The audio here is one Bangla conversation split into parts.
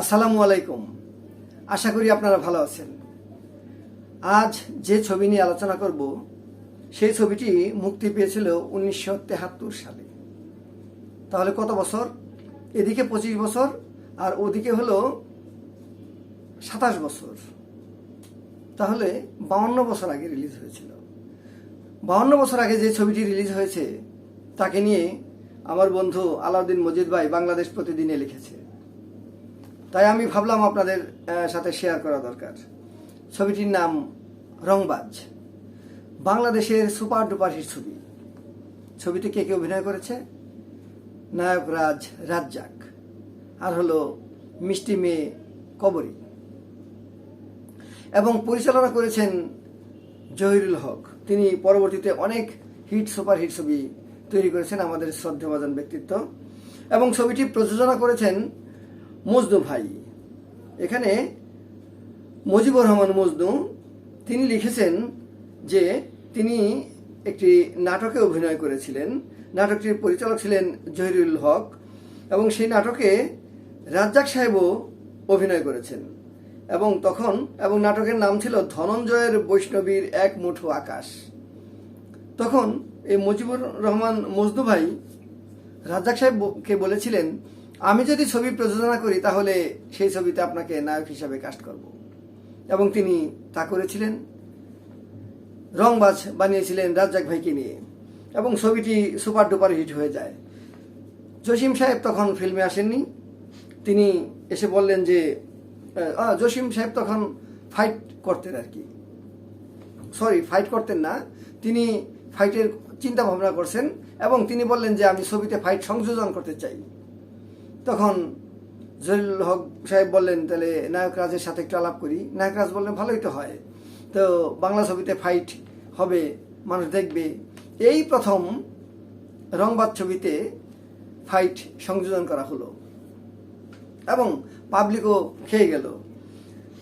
আসসালামু আলাইকুম। আশা করি আপনারা ভালো আছেন। আজ যে ছবি নিয়ে আলোচনা করব, সেই ছবিটি মুক্তি পেয়েছিল উনিশশো সালে। তাহলে কত বছর? এদিকে পঁচিশ বছর, আর ওদিকে হলো সাতাশ বছর। তাহলে বাউন্ন বছর আগে রিলিজ হয়েছিল। বাউন্ন বছর আগে যে ছবিটি রিলিজ হয়েছে, তাকে নিয়ে আমার বন্ধু আলাউদ্দিন মজিদ ভাই বাংলাদেশ প্রতিদিনে লিখেছে। তাই আমি ভাবলাম আপনাদের সাথে শেয়ার করা দরকার। ছবিটির নাম রংবাজ। বাংলাদেশের সুপার ডুপার হিট ছবি। ছবিতে কে কে অভিনয় করেছে? নায়ক রাজ রাজ্জাক। আর হলো মিষ্টি মেয়ে কবরী। এবং পরিচালনা করেছেন জহিরুল হক। তিনি পরবর্তীতে অনেক হিট, সুপার হিট ছবি তৈরি করেছেন আমাদের শ্রদ্ধাভাজন ব্যক্তিত্ব। এবং ছবিটি প্রযোজনা করেছেন মজনু ভাই। এখানে মুজিবুর রহমান মজনু, তিনি লিখেছেন যে তিনি একটি নাটকে অভিনয় করেছিলেন। নাটকটির পরিচালক ছিলেন জহিরুল হক এবং সেই নাটকে রাজ্জাক সাহেবও অভিনয় করেছেন। এবং তখন, এবং নাটকের নাম ছিল ধনঞ্জয়ের বৈষ্ণবীর এক মুঠো আকাশ। তখন এই মুজিবুর রহমান মজনু ভাই রাজ্জাক সাহেবকে বলেছিলেন আমি যদি ছবি প্রযোজনা করি, তাহলে সেই ছবিতে আপনাকে নায়ক হিসাবে কাস্ট করব। এবং তিনি তা করেছিলেন। রংবাজ বানিয়েছিলেন রাজ্জাক ভাইকে নিয়ে। এবং ছবিটি সুপার ডুপার হিট হয়ে যায়। জসিম সাহেব তখন ফিল্মে আসেননি। তিনি এসে বললেন যে জসিম সাহেব তখন ফাইট করতেন আর কি। সরি ফাইট করতেন না। তিনি ফাইটের চিন্তা ভাবনা করছেন এবং তিনি বললেন যে, আমি ছবিতে ফাইট সংযোজন করতে চাই। তখন জহিরুল হক সাহেব বললেন, তাহলে নায়ক রাজের সাথে একটু আলাপ করি। নায়ক রাজ বললেন, ভালোই তো হয়। তো বাংলা ছবিতে ফাইট হবে, মানুষ দেখবে। এই প্রথম রংবাদ ছবিতে ফাইট সংযোজন করা হলো এবং পাবলিকও খেয়ে গেল।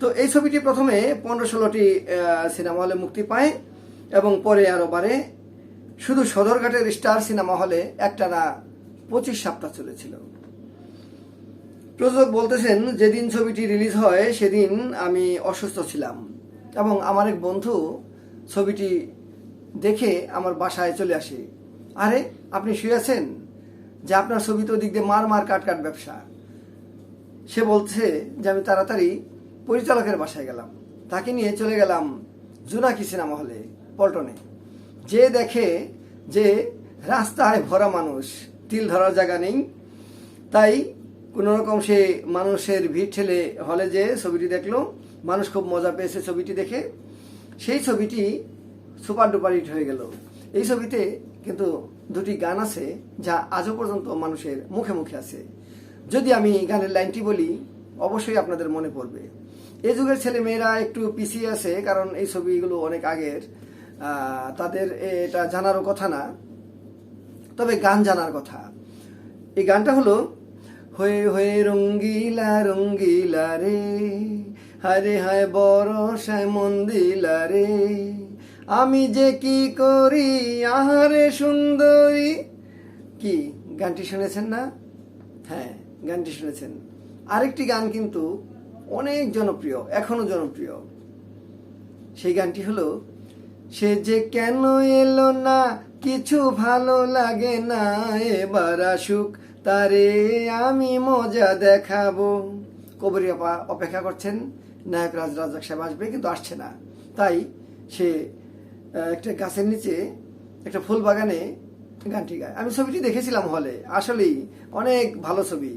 তো এই ছবিটি প্রথমে পনেরো ষোলোটি সিনেমা হলে মুক্তি পায় এবং পরে আরও বাড়ে। শুধু সদরঘাটের স্টার সিনেমা হলে একটানা পঁচিশ সপ্তাহ চলেছিল। প্রযোজক বলতেছেন, যেদিন ছবিটি রিলিজ হয়, সেদিন আমি অসুস্থ ছিলাম এবং আমার এক বন্ধু ছবিটি দেখে আমার বাসায় চলে আসে। আরে, আপনি শুয়ে আছেন? যে আপনার ছবি তো দিক দিয়ে মার মার কাট কাট ব্যবসা। সে বলছে যে, আমি তাড়াতাড়ি পরিচালকের বাসায় গেলাম। তাকে নিয়ে চলে গেলাম জোনাকি সিনেমা হলে, পল্টনে। যে দেখে যে রাস্তায় ভরা মানুষ, তিল ধরার জায়গা নেই, তাই কোনো রকম সে মানুষের ভিড় ঠেলে হলে যে ছবিটি দেখল, মানুষ খুব মজা পেয়েছে ছবিটি দেখে। সেই ছবিটি সুপার ডুপার হিট হয়ে গেল। এই ছবিতে কিন্তু দুটি গান আছে যা আজও পর্যন্ত মানুষের মুখে মুখে আছে। যদি আমি গানের লাইনটি বলি, অবশ্যই আপনাদের মনে পড়বে। এই যুগের ছেলে মেয়েরা একটু পিছিয়ে আছে, কারণ এই ছবিগুলো অনেক আগের। তাদের এটা জানারও কথা না। তবে গান জানার কথা। এই গানটা হলো হয়ে হয়ে রঙ্গিলা রঙ্গিলা রে হারে হায় বরসায় মন্দিলা রে। আমি যে কি করি, আহারে সুন্দরী। কি, গানটি শুনেছেন না? হ্যাঁ গানটি শুনেছেন। আরেকটি গান কিন্তু অনেক জনপ্রিয়, এখনও জনপ্রিয়। সেই গানটি হলো, সে যে কেন এলো না, কিছু ভালো লাগে না, এবার আসুক তারে আমি মজা দেখাবো। কবরী আপা অপেক্ষা করছেন। নায়ক রাজ, রাজাক সাহেব আসবে, কিন্তু আসছে না। তাই সে একটা গাছের নিচে একটা ফুল বাগানে গানটি গায়। আমি ছবিটি দেখেছিলাম হলে। আসলেই অনেক ভালো ছবি।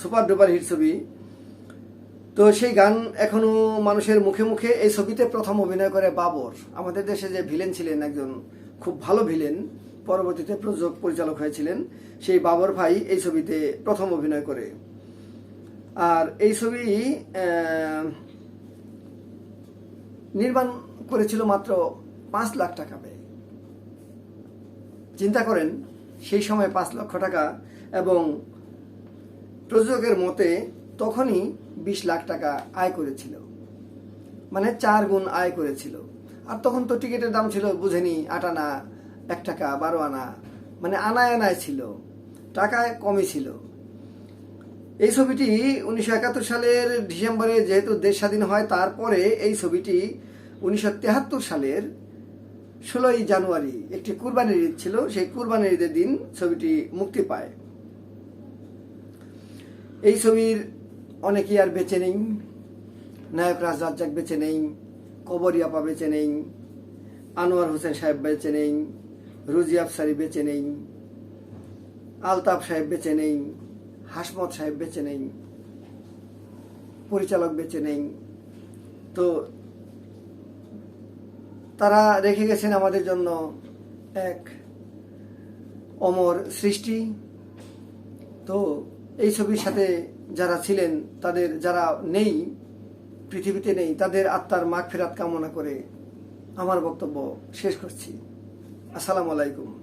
সুপার ডুপার হিট ছবি। তো সেই গান এখনও মানুষের মুখে মুখে এই ছবিতে প্রথম অভিনয় করে বাবর। আমাদের দেশে যে ভিলেন ছিলেন একজন খুব ভালো ভিলেন পরবর্তীতে প্রযোজক পরিচালক হয়েছিলেন সেই বাবর ভাই এই ছবিতে প্রথম অভিনয় করে। আর এই ছবি নির্মাণ করেছিল মাত্র পাঁচ লাখ টাকা ব্যয়। চিন্তা করেন, সেই সময় পাঁচ লক্ষ টাকা এবং প্রযোজকের মতে তখনই বিশ লাখ টাকা আয় করেছিল। মানে চার গুণ আয় করেছিল। আর তখন তো টিকিটের দাম ছিল, বুঝেনি আট আনা এক টাকা, বারো আনা মানে আনায় আনায় ছিল, টাকায় কমই ছিল। এই ছবিটি উনিশশো একাত্তর সালের ডিসেম্বরে যেহেতু দেশ স্বাধীন হয়, তারপরে এই ছবিটি উনিশশো তেহাত্তর সালের ষোলোই জানুয়ারি একটি কুরবানির ঈদ ছিল, সেই কুরবানির ঈদের দিন ছবিটি মুক্তি পায়। এই ছবির অনেকেই আর বেঁচে নেই নায়ক রাজ রাজ্জাক বেঁচে নেই কবরিয়াপা বেঁচে নেই, আনোয়ার হোসেন সাহেব বেঁচে নেই রুজি আফসারি বেঁচে নেই, আলতাফ সাহেব বেঁচে নেই, হাসমত সাহেব বেঁচে নেই, পরিচালক বেঁচে নেই। তো তারা রেখে গেছেন আমাদের জন্য এক অমর সৃষ্টি। তো এই ছবির সাথে যারা ছিলেন, তাদের যারা নেই, পৃথিবীতে নেই, তাদের আত্মার মাগ ফেরাত কামনা করে আমার বক্তব্য শেষ করছি। আসসালামু আলাইকুম।